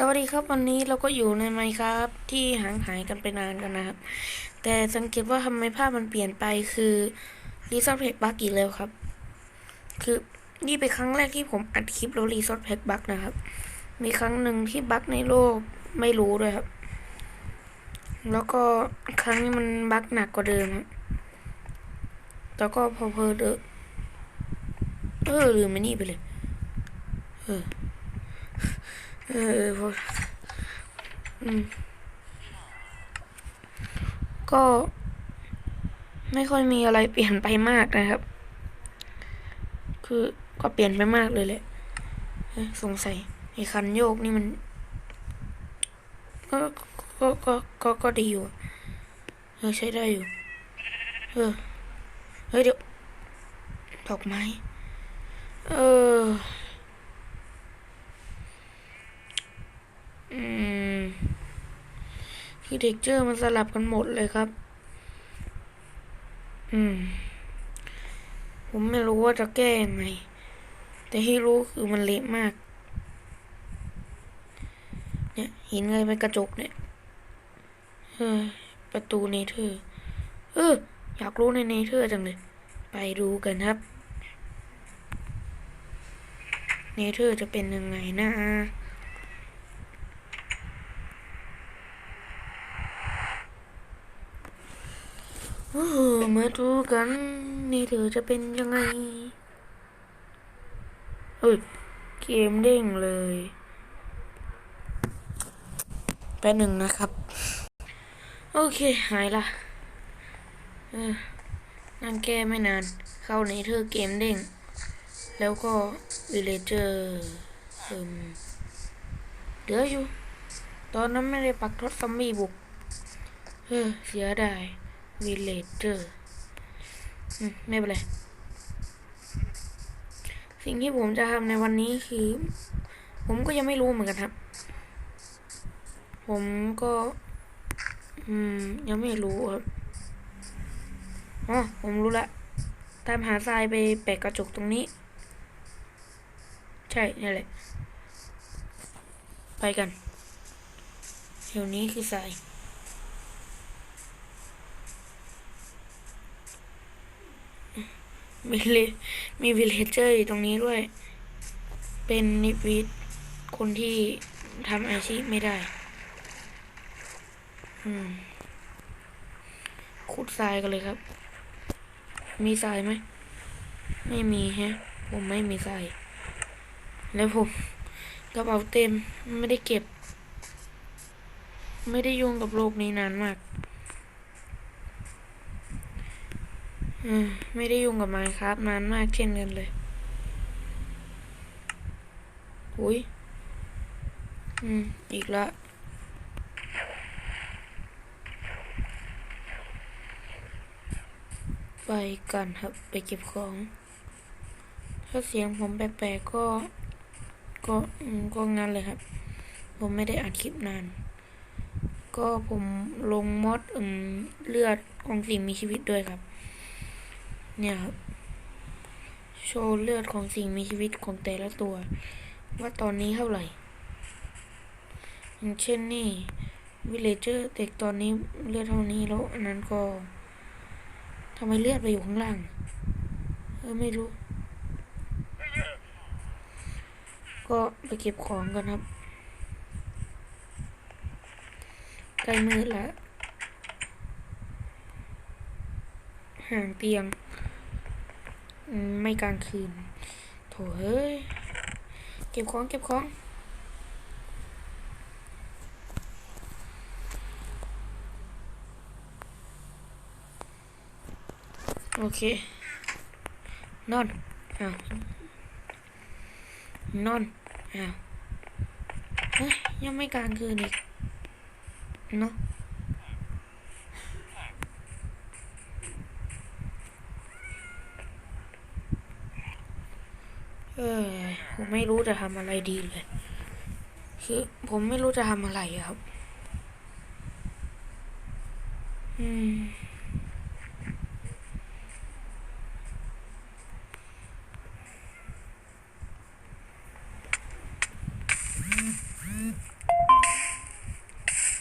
สวัสดีครับวันนี้เราก็อยู่ในไมค์ครับ ที่ห่างหายกันไปนานกันนะครับ แต่สังเกตว่าทำไมภาพมันเปลี่ยนไปคือรีซอสเพกบักอีกแล้วครับ คือนี่เป็นครั้งแรกที่ผมอัดคลิปแล้วรีซอสเพกบักนะครับ มีครั้งหนึ่งที่บักในโลกไม่รู้ด้วยครับ แล้วก็ครั้งนี้มันบักหนักกว่าเดิมครับแล้วก็พอเพอเดอเออลืมไม่นี่ไปเลย เออ เออพออืม ก็ ไม่ค่อยมีอะไรเปลี่ยนไปมากนะครับ คือก็เปลี่ยนไปมากเลยแหละสงสัยไอ้คันโยกนี่มัน ก็ก็ก็ก็ก็ดีอยู่เออใช้ได้อยู่ เออ เฮ้ยเดี๋ยวดอกไม้ เออ อืม คือเด็กเจอร์มันสลับกันหมดเลยครับ อืม ผมไม่รู้ว่าจะแก้ยังไง แต่ที่รู้คือมันเละมาก เนี่ยหินเลยเป็นกระจกเนี่ยเออประตูเนเธอร์ เออ อยากรู้ในเนเธอร์จังเลย ไปดูกันครับ เนเธอร์จะเป็นยังไงนะ โอ้โห มาดูกันนี่เธอจะเป็นยังไงเฮ้ยเกมเด้งเลยแป๊บหนึ่งนะครับ โอเคหายละเออนั่งแก้ไม่นาน เข้าในเธอเกมเด้ง แล้วก็วิเลเจอร์เอิมเดี๋ยวอยู่ ตอนนั้นไม่ได้ปักทศซัมมี่บุก เออเสียดาย วิลเลเจอร์ไม่เป็นไร สิ่งที่ผมจะทำในวันนี้คือ ผมก็ยังไม่รู้เหมือนกันครับ ผมก็ อืม ยังไม่รู้ครับอ๋อผมรู้ละตามหาทรายไปแปะกระจกตรงนี้ ใช่นี่แหละ ไปกันแถวนี้คือทราย มีเลมีวิลเลเจอร์อยู่ตรงนี้ด้วย เป็นนิวิทคนที่ทำอาชีพไม่ได้ อืมขุดทรายกันเลยครับ มีทรายไหม ไม่มีฮะ ผมไม่มีทราย แล้วผมกระเป๋าเต็มไม่ได้เก็บ ไม่ได้ยุ่งกับโลกนี้นานมาก อืม ไม่ได้ยุ่งกับมค์ครับนานมากเช่นกันเลย อุ้ย อืม อีกละไปกันครับ ไปเก็บของ ถ้าเสียงผมแปลกๆก็ ก็ก็งั้นเลยครับ ผมไม่ได้อัดคลิปนาน ก็ผมลงมอดอืมเลือดของสิ่งมีชีวิตด้วยครับ เนี่ยครับ โชว์เลือดของสิ่งมีชีวิตของแต่ละตัว ว่าตอนนี้เท่าไหร่ อย่างเช่นนี่วิเลเจอร์เด็กตอนนี้เลือดเท่านี้แล้วอันนั้นก็ทำไมเลือดไปอยู่ข้างล่าง เออไม่รู้ ก็ไปเก็บของกันครับใกล้มืดแล้วห่างเตียง ไม่กลางคืน โถเฮ้ย เก็บของเก็บของ โอเค นอน อ้าว นอน อ้าว เฮ้ย ยังไม่กลางคืนอีก เนาะ ไม่รู้จะทำอะไรดีเลย คือผมไม่รู้จะทำอะไรครับ อืม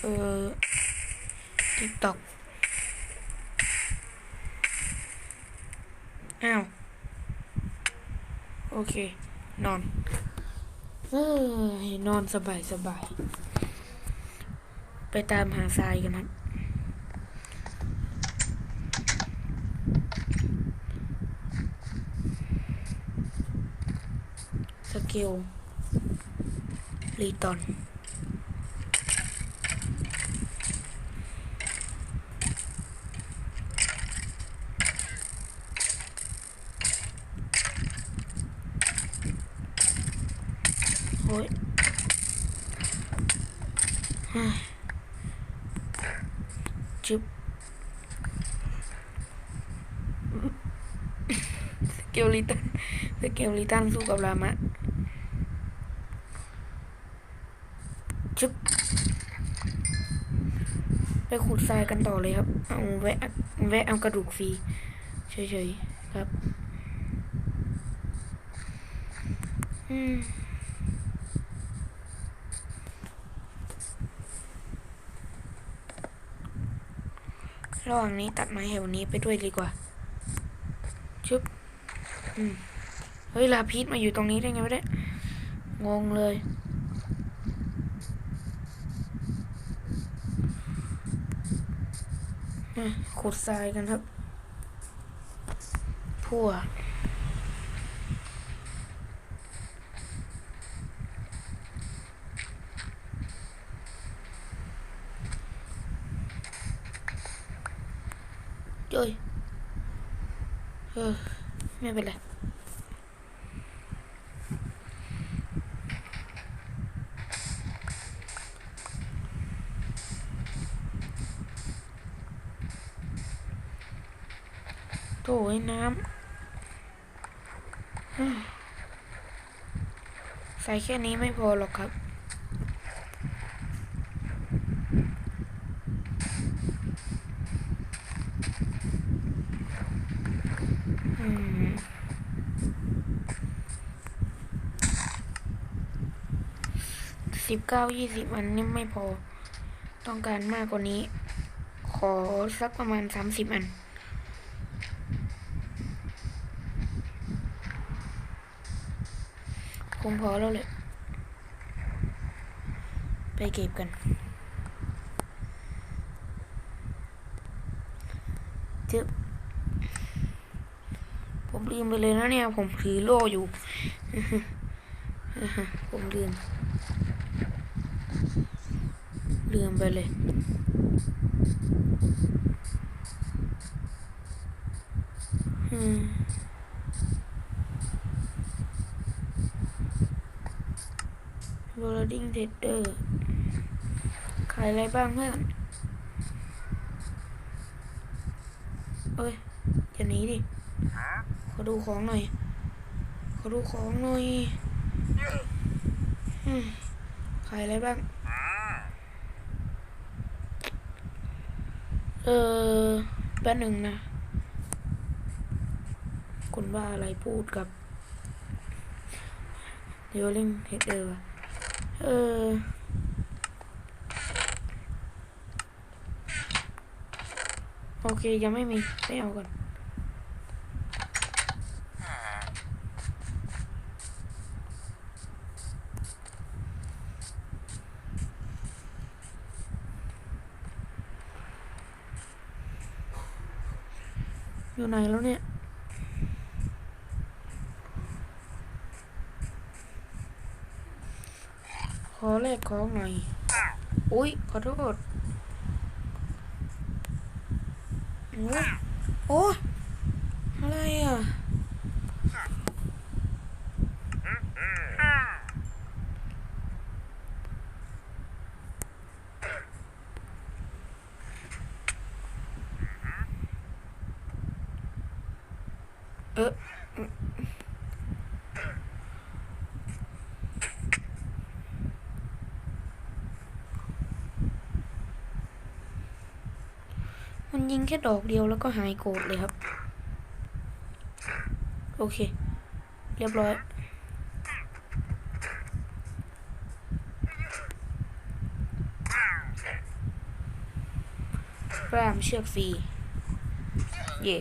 เออติ๊กตอกอ้าว โอเค นอนเออนอนสบายสบาย ไปตามหาทรายกันครับ สกิลรีตอน โอ้ยเฮ้ยจึ๊บสเกลลิตันสเกลลิตันสู้กับรามะจึ๊บไปขุดทรายกันต่อเลยครับ เอาแวะแวะเอากระดูกฟรีเฉยๆครับ อืม ระหว่างนี้ตัดไม้แถวนี้ไปด้วยดีกว่า ชึบ อืม เฮ้ย ลาพีทมาอยู่ตรงนี้ได้ไงวะเนี่ยงงเลย ขุดทรายกันครับพั่วโออ ไม่เป็นไรโถ่ไอ้น้ำเฮ้ยใส่แค่นี้ไม่พอหรอกครับ อืม สิบเก้ายี่สิบอันนี่ไม่พอ ต้องการมากกว่านี้ ขอสักประมาณสามสิบอัน คงพอแล้วเลยไปเก็บกันจึ๊บผมลืมไปเลยนะเนี่ย ผมถือโล่อยู่ ผมลืม ลืมไปเลย อืมโรลดิ้งเทเดอร์ขายอะไรบ้างเพื่อนเอ้ยอย่าหนีดิ ขอดูของหน่อย ขอดูของหน่อยอืมขายอะไรบ้าง เออแป๊บหนึ่งนะคุณว่าอะไรพูดกับเดวลินเฮดเดอร์เออโอเค ยังไม่มี ไม่เอาก่อน อยู่ไหนแล้วเนี่ยขอแลกของหน่อย อุ้ยขอโทษโอ้โอ้อะไรอะ เออมัน ยิงแค่ดอกเดียวแล้วก็หายโกรธเลยครับ โอเค เรียบร้อยอกล้ามเชือกฟรี เย่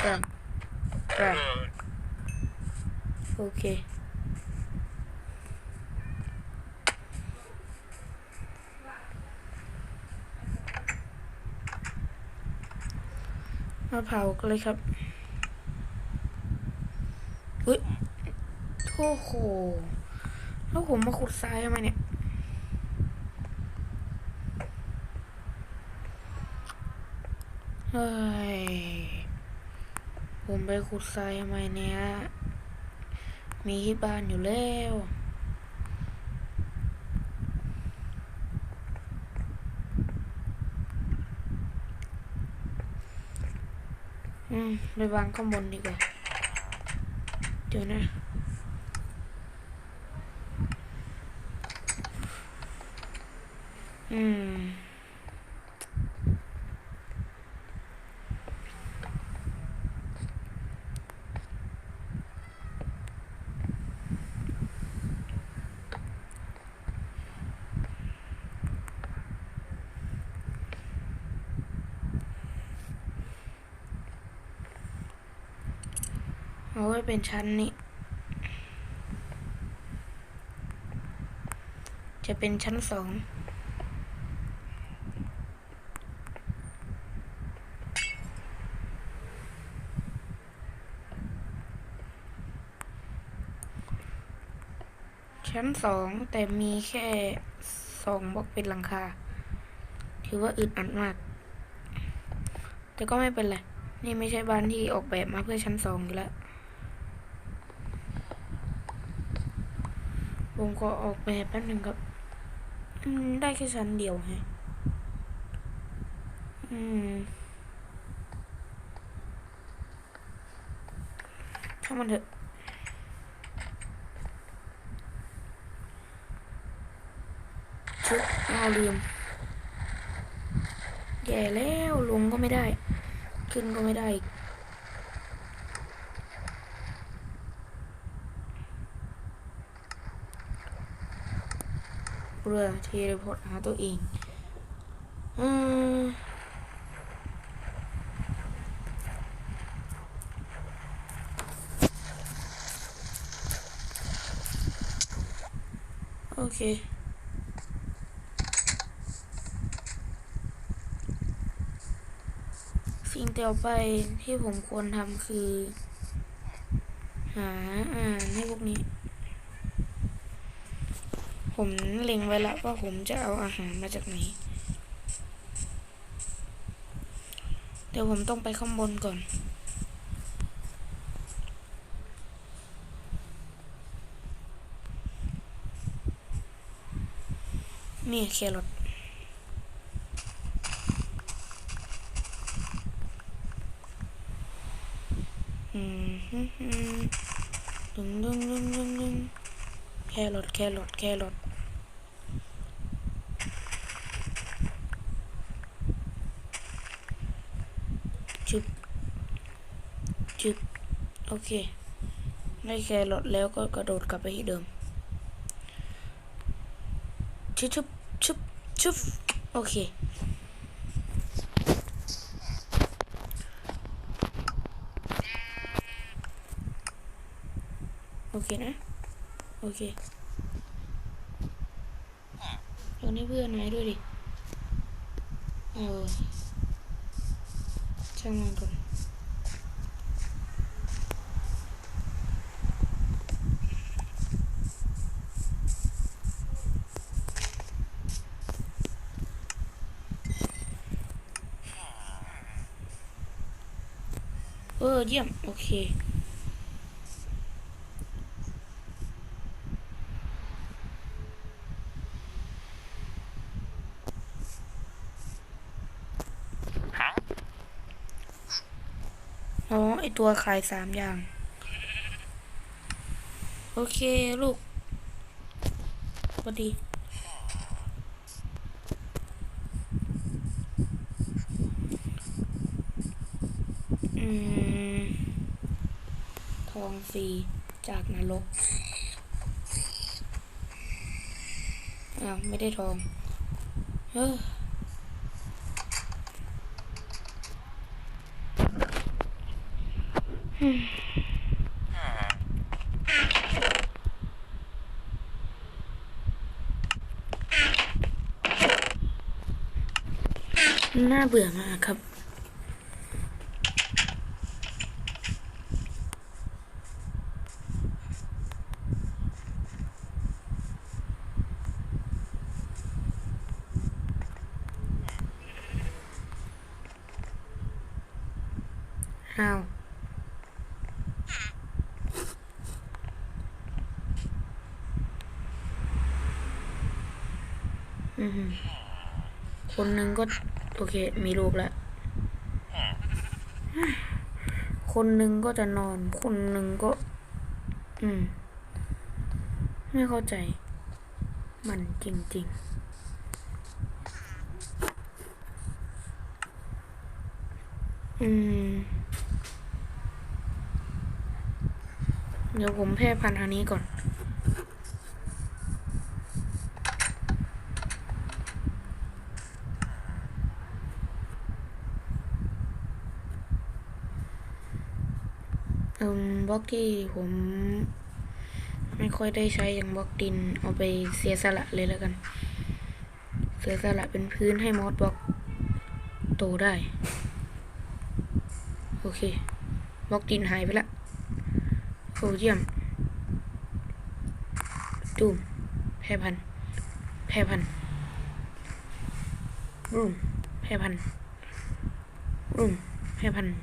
กล้ามกล้ามโอเค มาเผากันเลยครับอุ้ยโอ้โหแล้วผมมาขุดทรายทำไมเนี่ยเฮ้ยผมไปขุดทรายทำไมเนี่ยมีที่บ้านอยู่แล้ว อืมไปวางข้างบนดีกว่า เดี๋ยวนะอืม เอาไว้เป็นชั้นนี้ จะเป็นชั้นสองชั้นสองแต่มีแค่สองบล็อกเป็นหลังคา ถือว่าอึดอัดมาก แต่ก็ไม่เป็นไร นี่ไม่ใช่บ้านที่ออกแบบมาเพื่อชั้นสองอยู่แล้ว ผมก็ออกแบบแป๊บหนึ่งครับได้แค่ชั้นเดียวไงอืมช่างมันเถอะชุดเอาลืมแย่แล้วลงก็ไม่ได้ ขึ้นก็ไม่ได้อีก เรือเทเลพอร์ตหาตัวเองอืมโอเคสิ่งต่อไปที่ผมควรทำคือ หาอ่านให้พวกนี้ ผมเล็งไว้แล้วว่าผมจะเอาอาหารมาจากไหน เดี๋ยวผมต้องไปข้างบนก่อนนี่แครอทอืมฮึฮึดึงดึงดึงดึงดึงแครอทแครอทแครอท จุบจุบโอเคได้แครอทแล้วก็กระโดดกลับไปที่เดิมชุบชุบชุบชุบโอเคโอเคนะ โอเคตรงนี้เพื่อนไหนด้วยดิเออ ช่างมันก่อนเออ เยี่ยม โอเค อ๋อ ไอ ตัวขายสามอย่าง โอเคลูกสวัสดีอืมทองฟรีจากนรกอ้าวไม่ได้ทองเอออืม น่าเบื่อมากครับอ้าว อือหือ คนหนึ่งก็ โอเค มีลูกแล้ว คนหนึ่งก็จะนอน คนหนึ่งก็ อืม ไม่เข้าใจ มันจริง ๆอืม เดี๋ยวผมแพร่พันธุ์อันนี้ก่อน เอืมบล็อกที่ผมไม่ค่อยได้ใช้อย่างบล็อกดิน เอาไปเสียสละเลยแล้วกัน เสียสละเป็นพื้นให้มอสบล็อกโตได้ โอเคบล็อกดินหายไปละโอ้เยี่ยมตูมแพร่พันแพร่พันธุ์รูมแพร่พันธุ์รูมแพร่พันธุ์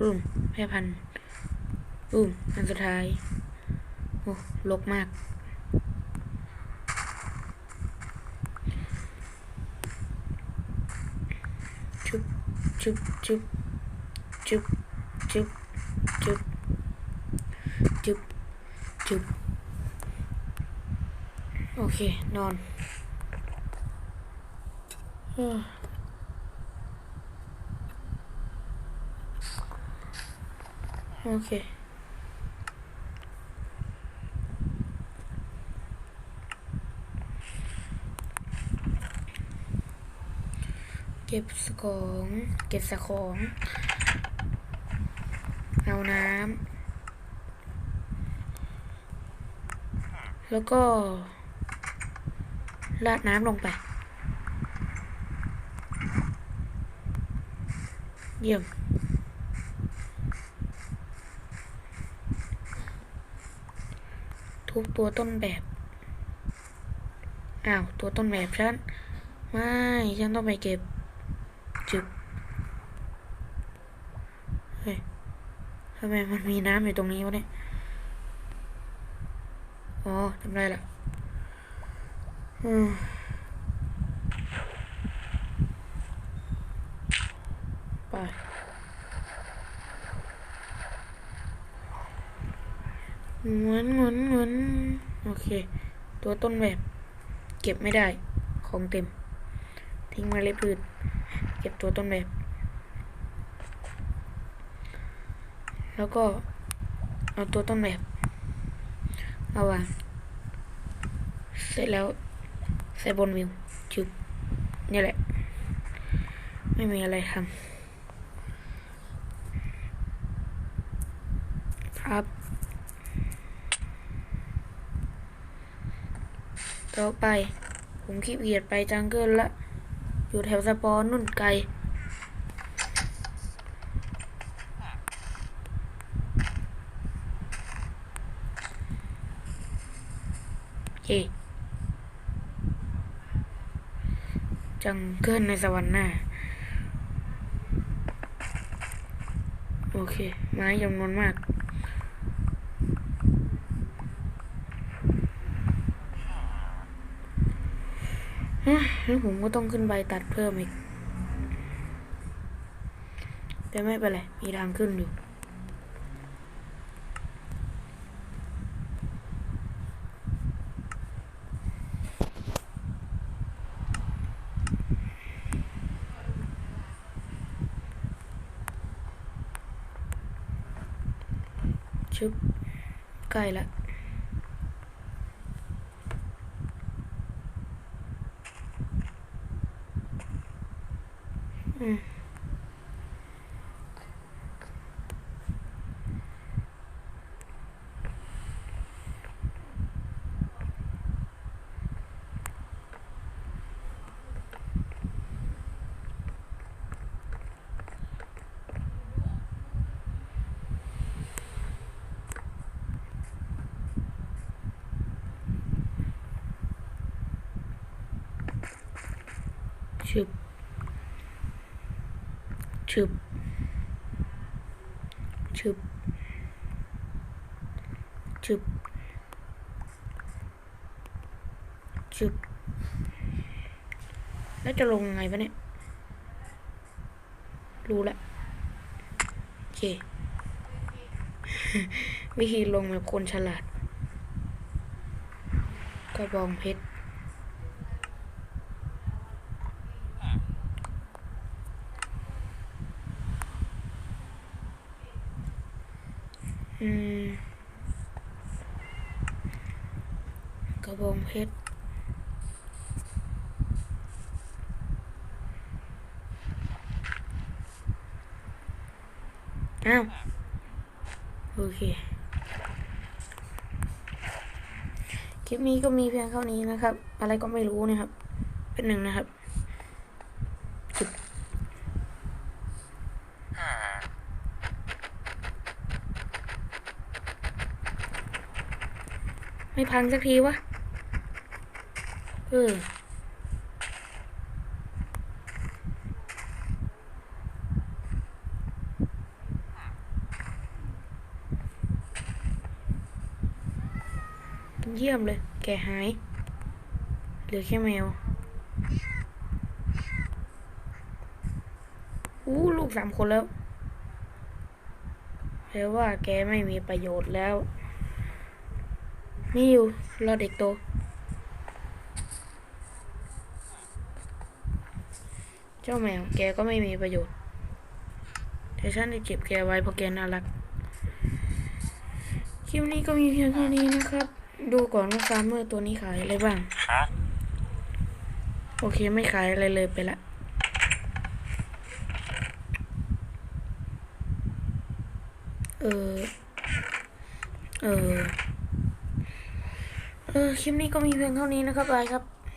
รูมแพร่พัน ธุ์รูมอันสุดท้าย โอ้ลกมากชุบชุบชุบชุบชุบชุบจุบจุบโอเค นอนโอเค เก็บสของ เก็บสะของ เอาน้ำ แล้วก็ราดน้ำลงไป เยี่ยมทุบตัวต้นแบบ อ้าว ตัวต้นแบบฉัน ไม่ ฉันต้องไปเก็บ จึบ เฮ้ย ทำไมมันมีน้ำอยู่ตรงนี้วะเนี่ย อ๋อจำได้ละอืมไปหมุนหมุนหมุนโอเค ตัวต้นแบบ เก็บไม่ได้ ของเต็ม ทิ้งมาเล็ดพืชเก็บตัวต้นแบบ แล้วก็เอาตัวต้นแบบเอาวางเสร็จแล้วใส่บนวิวจุบนี่แหละ ไม่มีอะไรทำครับต่อไป ผมขี้เกียจไปจังเกิลละ อยู่แถวสปอนนุ่นไกล เย่จังเกิลในสวรรค์หน้า โอเค ไม้จำนวนมากฮะแล้วผมก็ต้องขึ้นใบตัดเพิ่มอีก แต่ไม่เป็นไร มีทางขึ้นอยู่ chút cài lại. Mm ชึบชึบชึบแล้วจะลงยังไงวะเนี่ย รู้แล้วโอเควิธีลงแบบคนฉลาด กระบองเพชร อืมกระบองเพชร อ้าว โอเค คลิปนี้ก็มีเพียงเท่านี้นะครับ อะไรก็ไม่รู้นะครับ เป็นหนึ่งนะครับไม่พังสักทีวะ เออ ยี่ยมเลย แกหาย เหลือแค่แมวอู้ลูกสามคนแล้วแปลว่าแกไม่มีประโยชน์แล้ว มีอยู่รอเด็กโต เจ้าแมวแกก็ไม่มีประโยชน์ แต่ฉันจะเก็บแกไว้เพราะแกน่ารัก คลิปนี้ก็มีเพียงเท่านี้นะครับ ดูก่อนว่าฟาร์มเมอร์ตัวนี้ขายอะไรบ้าง ฮะ โอเคไม่ขายอะไรเลยไปละ เออ เออ เออคลิปนี้ก็มีเพียงเท่านี้นะครับบายครับ